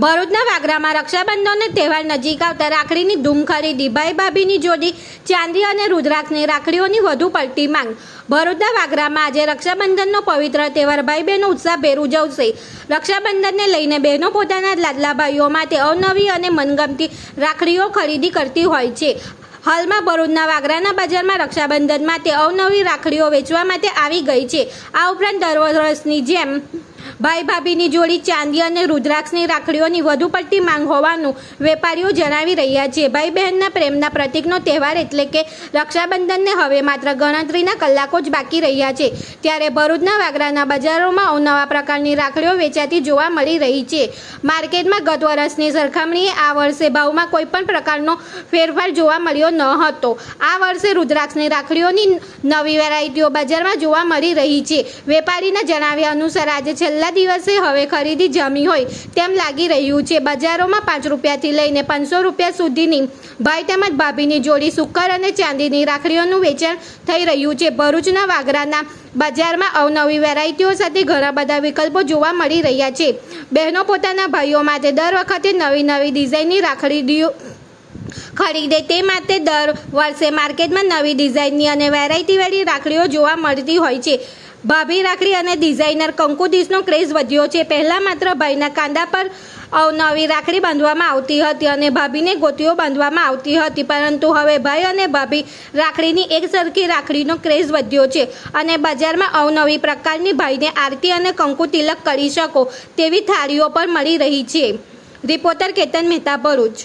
ભરૂચના વાગરામાં રક્ષાબંધનનો તહેવાર નજીક આવતા રાખડીની ધૂમ ખરીદી ભાઈ ભાભીની જોડી, ચાંદી અને રુદ્રાક્ષની રાખડીઓની વધુ પડતી માંગ. ભરૂચના વાગરામાં આજે રક્ષાબંધનનો પવિત્ર તહેવાર ભાઈ બહેનો ઉત્સાહભેર ઉજવશે. રક્ષાબંધનને લઈને બહેનો પોતાના લાડલા ભાઈઓ માટે અવનવી અને મનગમતી રાખડીઓ ખરીદી કરતી હોય છે. હાલમાં ભરૂચના વાગરાના બજારમાં રક્ષાબંધન માટે અવનવી રાખડીઓ વેચવા માટે આવી ગઈ છે. આ ઉપરાંત દર વર્ષની જેમ ભાઈ ભાભીની જોડી ચાંદી અને રુદ્રાક્ષની રાખડીઓની વધુ પડતી માંગ હોવાનું વેપારીઓ જણાવી રહ્યા છે. ભાઈ બહેનના પ્રેમના પ્રતીકનો તહેવાર એટલે કે રક્ષાબંધનને હવે માત્ર ગણતરીના કલાકો જ બાકી રહ્યા છે. ત્યારે ભરૂચના વાગરાના બજારોમાં અવનવા પ્રકારની રાખડીઓ વેચાતી જોવા મળી રહી છે. માર્કેટમાં ગત વર્ષની સરખામણીએ આ વર્ષે ભાવમાં કોઈપણ પ્રકારનો ફેરફાર જોવા મળ્યો ન હતો. આ વર્ષે રુદ્રાક્ષની રાખડીઓની નવી વેરાયટીઓ બજારમાં જોવા મળી રહી છે. વેપારીના જણાવ્યા અનુસાર આજે છેલ્લા દિવસે હવે ખરીદી જમી હોય તેમ લાગી રહ્યું છે. બજારોમાં પાંચ રૂપિયાથી લઈને પાંચસો રૂપિયા સુધીની ભાઈ તેમજ ભાભીની જોડી સુકર અને ચાંદીની રાખડીઓનું વેચાણ થઈ રહ્યું છે. ભરૂચના વાગરાના બજારમાં અવનવી વેરાયટીઓ સાથે ઘણા બધા વિકલ્પો જોવા મળી રહ્યા છે. બહેનો પોતાના ભાઈઓ માટે દર વખતે નવી નવી ડિઝાઇનની રાખડીઓ ખરીદે તે માટે દર વર્ષે માર્કેટમાં નવી ડિઝાઇનની અને વેરાયટીવાળી રાખડીઓ જોવા મળતી હોય છે. ભાભી રાખડી અને ડિઝાઇનર કંકુદીસનો ક્રેઝ વધ્યો છે. પહેલાં માત્ર ભાઈના કાંદા પર અવનવી રાખડી બાંધવામાં આવતી હતી અને ભાભીને ગોતીઓ બાંધવામાં આવતી હતી. પરંતુ હવે ભાઈ અને ભાભી રાખડીની એક સરખી રાખડીનો ક્રેઝ વધ્યો છે અને બજારમાં અવનવી પ્રકારની ભાઈને આરતી અને કંકુ તિલક કરી શકો તેવી થાળીઓ પણ મળી રહી છે. રિપોર્ટર કેતન મહેતા ભરૂચ.